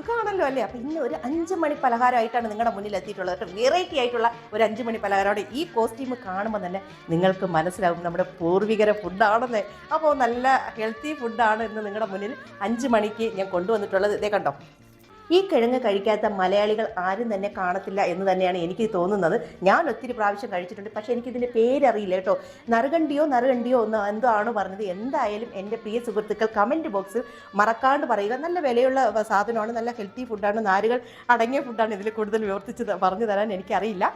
സുഖമാണല്ലോ അല്ലേ? അപ്പം ഇന്ന് ഒരു അഞ്ച് മണി പലഹാരമായിട്ടാണ് നിങ്ങളുടെ മുന്നിൽ എത്തിയിട്ടുള്ളത്. വെറൈറ്റി ആയിട്ടുള്ള ഒരു അഞ്ച് മണി പലഹാരമാണ്. ഈ കോസ്റ്റ്യൂം കാണുമ്പോൾ തന്നെ നിങ്ങൾക്ക് മനസ്സിലാവും നമ്മുടെ പൂർവികര ഫുഡാണെന്ന് അപ്പോൾ നല്ല ഹെൽത്തി ഫുഡാണ് ഇന്ന് നിങ്ങളുടെ മുന്നിൽ അഞ്ച് മണിക്ക് ഞാൻ കൊണ്ടുവന്നിട്ടുള്ളത്. ഇതേ കണ്ടോ? ഈ കിഴങ്ങ് കഴിക്കാത്ത മലയാളികൾ ആരും തന്നെ കാണത്തില്ല എന്ന് തന്നെയാണ് എനിക്ക് തോന്നുന്നത്. ഞാൻ ഒത്തിരി പ്രാവശ്യം കഴിച്ചിട്ടുണ്ട്. പക്ഷേ എനിക്കിതിന്റെ പേരറിയില്ല കേട്ടോ. നറുകണ്ടിയോ നറുകണ്ടിയോ ഒന്ന് എന്തോ ആണ് പറഞ്ഞത്. എന്തായാലും എന്റെ പ്രിയ സുഹൃത്തുക്കൾ കമന്റ് ബോക്സിൽ മറക്കാണ്ട് പറയുക. നല്ല വിലയുള്ള സാധനമാണ്. നല്ല ഹെൽത്തി ഫുഡാണ് നാരുകൾ അടങ്ങിയ ഫുഡാണ് ഇതിൽ കൂടുതൽ വിവർത്തിച്ച് പറഞ്ഞു തരാൻ എനിക്കറിയില്ല.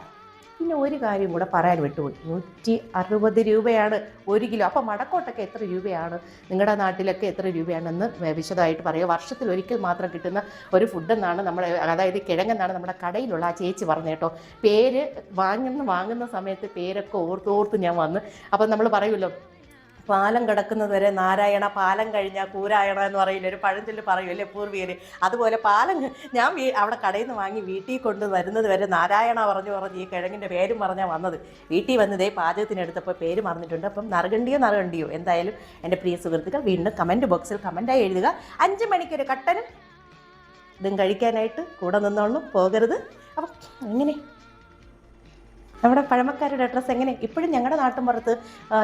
പിന്നെ ഒരു കാര്യം കൂടെ പറയാൻ വിട്ടുപോയി. നൂറ്റി അറുപത് രൂപയാണ് ഒരു കിലോ. അപ്പോൾ മടക്കോട്ടൊക്കെ എത്ര രൂപയാണ്? നിങ്ങളുടെ നാട്ടിലൊക്കെ എത്ര രൂപയാണെന്ന് വിശദമായിട്ട് പറയുക വർഷത്തിൽ ഒരിക്കൽ മാത്രം കിട്ടുന്ന ഒരു ഫുഡെന്നാണ് നമ്മുടെ അതായത് കിഴങ്ങെന്നാണ് നമ്മുടെ കടയിലുള്ള ആ ചേച്ചി പറഞ്ഞത് കേട്ടോ. പേര് വാങ്ങുന്ന വാങ്ങുന്ന സമയത്ത് പേരൊക്കെ ഓർത്ത് ഓർത്ത് ഞാൻ വന്ന്. അപ്പം നമ്മൾ പറയുമല്ലോ പാലം കിടക്കുന്നത് വരെ നാരായണ പാലം കഴിഞ്ഞാൽ കൂരായണ എന്ന് പറയില്ല? ഒരു പഴഞ്ചൊല്ല് പറയുമല്ലേ പൂർവീര് അതുപോലെ പാലം ഞാൻ അവിടെ കടയിൽ നിന്ന് വാങ്ങി വീട്ടിൽ കൊണ്ട് വരുന്നത് വരെ നാരായണ പറഞ്ഞു പറഞ്ഞ് ഈ കിഴങ്ങിന്റെ പേരും പറഞ്ഞാൽ വന്നത്. വീട്ടിൽ വന്നതേ പാചകത്തിനെടുത്തപ്പോൾ പേര് മറന്നിട്ടുണ്ട്. അപ്പം നറുകണ്ടിയോ നറുകണ്ടിയോ? എന്തായാലും എന്റെ പ്രിയ സുഹൃത്തുക്കൾ വീണ്ടും കമന്റ് ബോക്സിൽ കമന്റായി എഴുതുക. അഞ്ച് മണിക്കൊരു കട്ടനും ഇതും കഴിക്കാനായിട്ട് കൂടെ നിന്നോളും പോകരുത്. അപ്പം എങ്ങനെ നമ്മുടെ പഴമക്കാരുടെ ഡ്രസ്സ് എങ്ങനെ? ഇപ്പോഴും ഞങ്ങളുടെ നാട്ടുമ്പുറത്ത്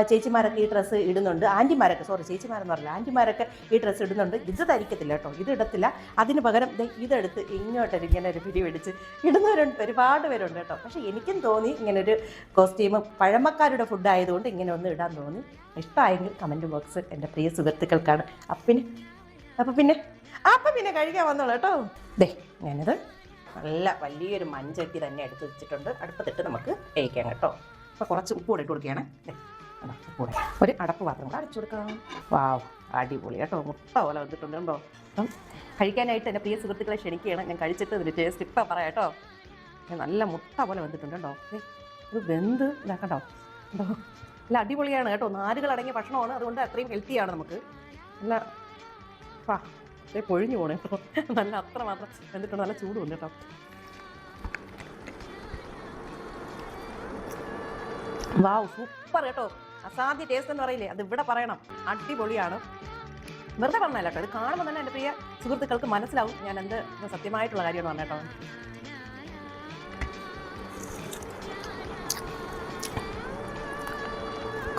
ചേച്ചിമാരൊക്കെ ഈ ഡ്രസ്സ് ഇടുന്നുണ്ട്. ആന്റിമാരൊക്കെ സോറി ചേച്ചിമാരെന്ന് പറഞ്ഞില്ല. ആന്റിമാരൊക്കെ ഈ ഡ്രസ്സ് ഇടുന്നുണ്ട്. ഇത് ധരിക്കത്തില്ല കേട്ടോ. ഇത് ഇടത്തില്ല. അതിന് പകരം ഇതെടുത്ത് ഇങ്ങോട്ടൊരു ഇങ്ങനെ ഒരു പിടി പിടിച്ച് ഇടുന്നവരുണ്ട് ഒരുപാട് പേരുണ്ട് കേട്ടോ. പക്ഷേ എനിക്കും തോന്നി ഇങ്ങനൊരു കോസ്റ്റ്യൂം പഴമക്കാരുടെ ഫുഡ് ആയതുകൊണ്ട് ഇങ്ങനെ ഒന്ന് ഇടാൻ തോന്നി. ഇഷ്ടമായെങ്കിൽ കമന്റ് ബോക്സ് എന്റെ പ്രിയ സുഹൃത്തുക്കൾക്കാണ്. അപ്പം പിന്നെ? അപ്പം പിന്നെ? അപ്പം പിന്നെ കഴിക്കാൻ വന്നോളൂ കേട്ടോ. ദേ ഞാനിത് നല്ല വലിയൊരു മഞ്ചട്ടി തന്നെ എടുത്ത് വെച്ചിട്ടുണ്ട്. അടുപ്പത്തിട്ട് നമുക്ക് കഴിക്കാം കേട്ടോ. അപ്പോൾ കുറച്ച് ഉപ്പ് കൂടെ ഇട്ട് കൊടുക്കുകയാണ്. ഒരു അടപ്പ് പാത്രം കൂടെ അടച്ചു കൊടുക്കാം. വാവ് അടിപൊളി കേട്ടോ. മുട്ട പോലെ വന്നിട്ടുണ്ട് കേട്ടോ അപ്പം കഴിക്കാനായിട്ട് എന്റെ പ്രിയ സുഹൃത്തുക്കളെ ക്ഷണിക്കുകയാണ്. ഞാൻ കഴിച്ചിട്ട് ഇതിന്റെ ടേസ്റ്റ് ഇപ്പം പറയാം കേട്ടോ. നല്ല മുട്ട പോലെ വന്നിട്ടുണ്ട് കേട്ടോ ഇത് വെന്ത് ഇതാക്കണ്ടോ കണ്ടോ. കണ്ടോ? നല്ല അടിപൊളിയാണ് കേട്ടോ. നാരുകൾ അടങ്ങിയ ഭക്ഷണമാണ്. അതുകൊണ്ട് അത്രയും ഹെൽത്തിയാണ് നമുക്ക്. നല്ല വാ ദേ പൊഴിഞ്ഞു പോണേ. കേട്ടോ നല്ല അത്ര മാത്രം എന്നിട്ടുണ്ട് നല്ല ചൂടുണ്ട് കേട്ടോ. വാവ് സൂപ്പർ കേട്ടോ. അസാധ്യ ടേസ്റ്റ് എന്ന് പറയില്ലേ? അത് ഇവിടെ പറയണം. അടിപൊളിയാണ്. വെറുതെ പറഞ്ഞല്ല കേട്ടോ. ഇത് കാണുമ്പോൾ തന്നെ എന്റെ പ്രിയ സുഹൃത്തുക്കൾക്ക് മനസ്സിലാവും ഞാൻ എന്ത് സത്യമായിട്ടുള്ള കാര്യമാണ് പറഞ്ഞ കേട്ടോ.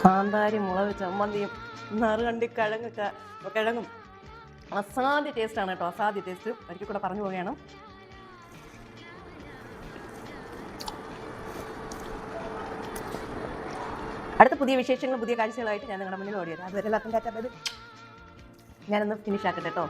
കാന്താരി മുളക് ചമ്മന്തിയും നറുകണ്ടി കിഴങ്ങൊക്കെ കിഴങ്ങും. അസാധ്യ ടേസ്റ്റാണ് കേട്ടോ അസാധ്യ ടേസ്റ്റ് ഒരിക്കൽ കൂടെ പറഞ്ഞു പോവുകയാണ്. അടുത്ത പുതിയ വിശേഷങ്ങളും പുതിയ കാഴ്ചകളായിട്ട് ഞാൻ നിങ്ങളുടെ മുന്നിൽ ഓടി വരാം. അതുവരെ എല്ലാവർക്കും. ഞാനൊന്ന് ഫിനിഷ് ആക്കട്ടെ കേട്ടോ.